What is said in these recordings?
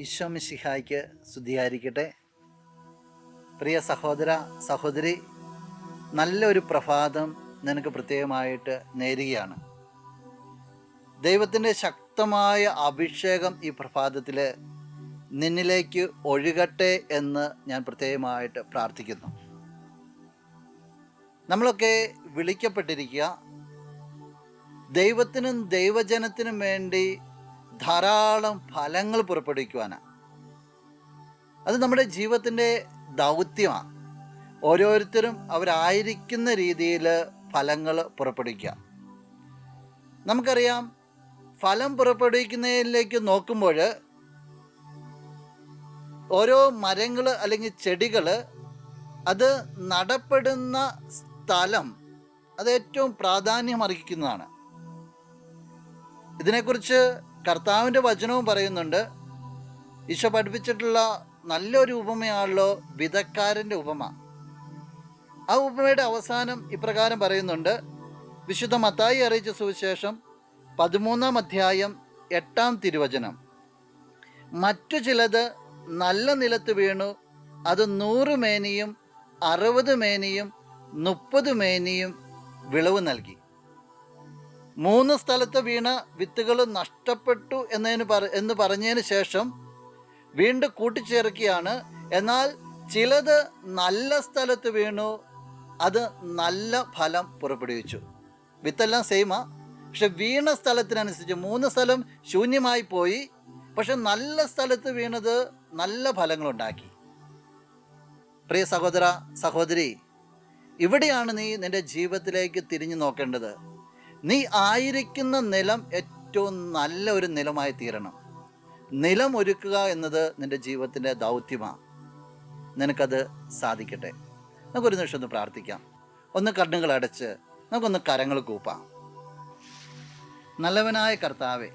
ഈശോ മിശിഹായ്ക്ക് ശുദ്ധീകരിക്കട്ടെ പ്രിയ സഹോദര സഹോദരി നല്ലൊരു പ്രഭാതം നിനക്ക് പ്രത്യേകമായിട്ട് നേരുകയാണ്. ദൈവത്തിന്റെ ശക്തമായ അഭിഷേകം ഈ പ്രഭാതത്തിൽ നിന്നിലേക്ക് ഒഴുകട്ടെ എന്ന് ഞാൻ പ്രത്യേകമായിട്ട് പ്രാർത്ഥിക്കുന്നു. നമ്മളൊക്കെ വിളിക്കപ്പെട്ടിരിക്കുക. ദൈവത്തിനും ദൈവജനത്തിനും വേണ്ടി ധാരാളം ഫലങ്ങൾ പുറപ്പെടുവിക്കുവാനാണ് അത് നമ്മുടെ ജീവിതത്തിന്റെ ദൗത്യമാണ്. ഓരോരുത്തരും അവരായിരിക്കുന്ന രീതിയിൽ ഫലങ്ങൾ പുറപ്പെടുവിക്കുക. നമുക്കറിയാം ഫലം പുറപ്പെടുവിക്കുന്നതിലേക്ക് നോക്കുമ്പോൾ ഓരോ മരങ്ങൾ അല്ലെങ്കിൽ ചെടികൾ അത് നടപ്പെടുന്ന സ്ഥലം അത് ഏറ്റവും പ്രാധാന്യം അർഹിക്കുന്നതാണ്. ഇതിനെക്കുറിച്ച് കർത്താവിന്റെ വചനവും പറയുന്നുണ്ട്. ഈശോ പഠിപ്പിച്ചിട്ടുള്ള നല്ലൊരു ഉപമയാണല്ലോ വിധക്കാരന്റെ ഉപമ. ആ ഉപമയുടെ അവസാനം ഇപ്രകാരം പറയുന്നുണ്ട്. വിശുദ്ധ മത്തായി അറിയിച്ച സുവിശേഷം പതിമൂന്നാം അധ്യായം എട്ടാം തിരുവചനം. മറ്റു ചിലത് നല്ല നിലത്ത് വീണു. അത് നൂറ് മേനിയും അറുപത് മേനിയും മുപ്പത് മേനിയും വിളവ് നൽകി. മൂന്ന് സ്ഥലത്ത് വീണ വിത്തുകൾ നഷ്ടപ്പെട്ടു എന്നതിന് പറ എന്ന് പറഞ്ഞതിന് ശേഷം വീണ്ടും കൂട്ടിച്ചേർക്കുകയാണ്. എന്നാൽ ചിലത് നല്ല സ്ഥലത്ത് വീണു അത് നല്ല ഫലം പുറപ്പെടുവിച്ചു. വിത്തെല്ലാം സെയിമാ പക്ഷെ വീണ സ്ഥലത്തിനനുസരിച്ച് മൂന്ന് സ്ഥലം ശൂന്യമായി പോയി. പക്ഷെ നല്ല സ്ഥലത്ത് വീണത് നല്ല ഫലങ്ങളുണ്ടാക്കി. പ്രിയ സഹോദര സഹോദരി ഇവിടെയാണ് നീ നിന്റെ ജീവിതത്തിലേക്ക് തിരിഞ്ഞു നോക്കേണ്ടത്. നീ ആയിരിക്കുന്ന നിലം ഏറ്റവും നല്ല ഒരു നിലമായി തീരണം. നിലം ഒരുക്കുക എന്നത് നിന്റെ ജീവിതത്തിന്റെ ദൗത്യമാണ്. നിനക്കത് സാധിക്കട്ടെ. നമുക്കൊരു നിമിഷം ഒന്ന് പ്രാർത്ഥിക്കാം. ഒന്ന് കണ്ണുകൾ അടച്ച് നമുക്കൊന്ന് കരങ്ങൾ കൂപ്പാം. നല്ലവനായ കർത്താവെ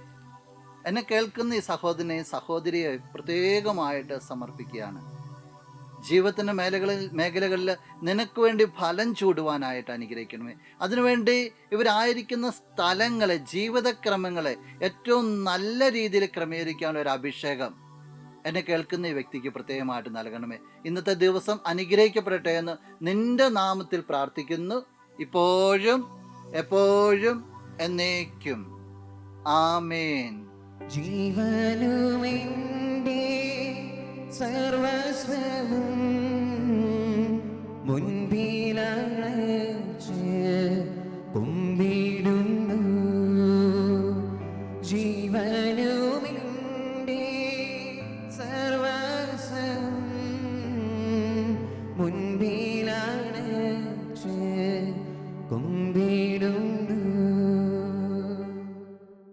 എന്നെ കേൾക്കുന്ന ഈ സഹോദരനെയും സഹോദരിയെ പ്രത്യേകമായിട്ട് സമർപ്പിക്കുകയാണ്. ജീവിതത്തിന്റെ മേഖലകളിൽ മേഖലകളിൽ നിനക്ക് വേണ്ടി ഫലം ചൂടുവാനായിട്ട് അനുഗ്രഹിക്കണമേ. അതിനുവേണ്ടി ഇവരായിരിക്കുന്ന സ്ഥലങ്ങളെ ജീവിതക്രമങ്ങളെ ഏറ്റവും നല്ല രീതിയിൽ ക്രമീകരിക്കാനുള്ള ഒരു അഭിഷേകം എന്നെ കേൾക്കുന്ന ഈ വ്യക്തിക്ക് പ്രത്യേകമായിട്ട് നൽകണമേ. ഇന്നത്തെ ദിവസം അനുഗ്രഹിക്കപ്പെടട്ടെ എന്ന് നിന്റെ നാമത്തിൽ പ്രാർത്ഥിക്കുന്നു. ഇപ്പോഴും എപ്പോഴും എന്നേക്കും. ആമേൻ. ജീവനുമെന്റെ സർവസ്വവും